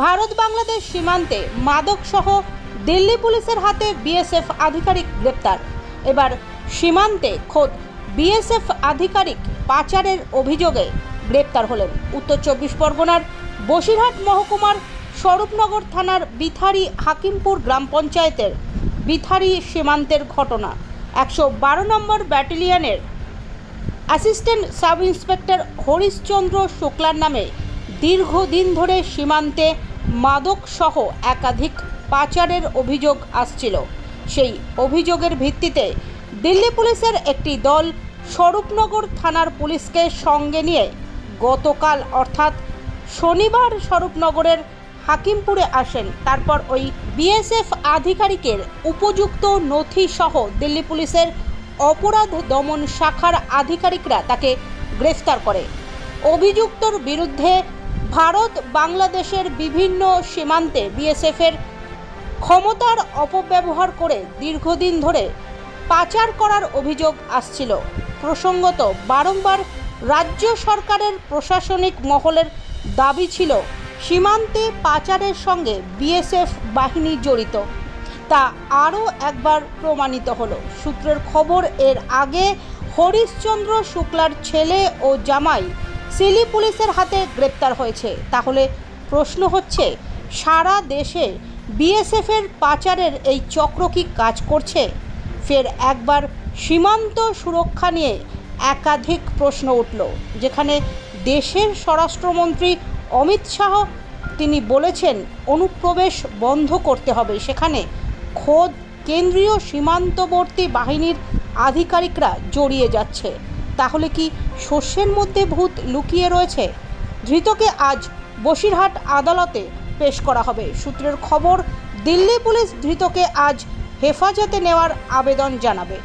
ভারত বাংলাদেশ সীমান্তে মাদক সহ দিল্লি পুলিশের হাতে বিএসএফ আধিকারিক গ্রেপ্তার। এবার সীমান্তে খোদ বিএসএফ আধিকারিক পাচারের অভিযোগে গ্রেপ্তার হলেন। উত্তর চব্বিশ পরগনার বসিরহাট মহকুমার স্বরূপনগর থানার বিথারি হাকিমপুর গ্রাম পঞ্চায়েতের বিথারি সীমান্তের ঘটনা। একশো বারো নম্বর ব্যাটালিয়নের অ্যাসিস্ট্যান্ট সাব ইন্সপেক্টর হরিশচন্দ্র শুক্লার নামে দীর্ঘদিন ধরে সীমান্তে মাদকসহ একাধিক পাচারের অভিযোগ আসছিল। সেই অভিযোগের ভিত্তিতে দিল্লি পুলিশের একটি দল স্বরূপনগর থানার পুলিশকে সঙ্গে নিয়ে গতকাল, অর্থাৎ শনিবার স্বরূপনগরের হাকিমপুরে আসেন। তারপর ওই বিএসএফ আধিকারিকের উপযুক্ত নথি সহ দিল্লি পুলিশের অপরাধ দমন শাখার আধিকারিকরা তাকে গ্রেফতার করে। অভিযুক্তর বিরুদ্ধে ভারত বাংলাদেশের বিভিন্ন সীমান্তে বিএসএফের ক্ষমতার অপব্যবহার করে দীর্ঘদিন ধরে পাচার করার অভিযোগ আসছিল। প্রসঙ্গত, বারংবার রাজ্য সরকারের প্রশাসনিক মহলের দাবি ছিল সীমান্তে পাচারের সঙ্গে বিএসএফ বাহিনী জড়িত। তা আরও একবার প্রমাণিত হলো। সূত্রের খবর, এর আগে হরিশচন্দ্র শুক্লার ছেলে ও জামাই সিলি পুলিশের হাতে গ্রেপ্তার হয়েছে। তাহলে প্রশ্ন হচ্ছে, সারা দেশে বিএসএফের পাচারের এই চক্র কি কাজ করছে? ফের একবার সীমান্ত সুরক্ষা নিয়ে একাধিক প্রশ্ন উঠল, যেখানে দেশের স্বরাষ্ট্রমন্ত্রী অমিত শাহ, তিনি বলেছেন, অনুপ্রবেশ বন্ধ করতে হবে। সেখানে খোদ কেন্দ্রীয় সীমান্তবর্তী বাহিনীর আধিকারিকরা জড়িয়ে যাচ্ছে। তাহলে কি শস্যের মধ্যে ভূত লুকিয়ে রয়েছে? ধৃতকে আজ বসিরহাট আদালতে পেশ করা হবে। সূত্রের খবর, দিল্লি পুলিশ ধৃতকে আজ হেফাজতে নেওয়ার আবেদন জানাবে।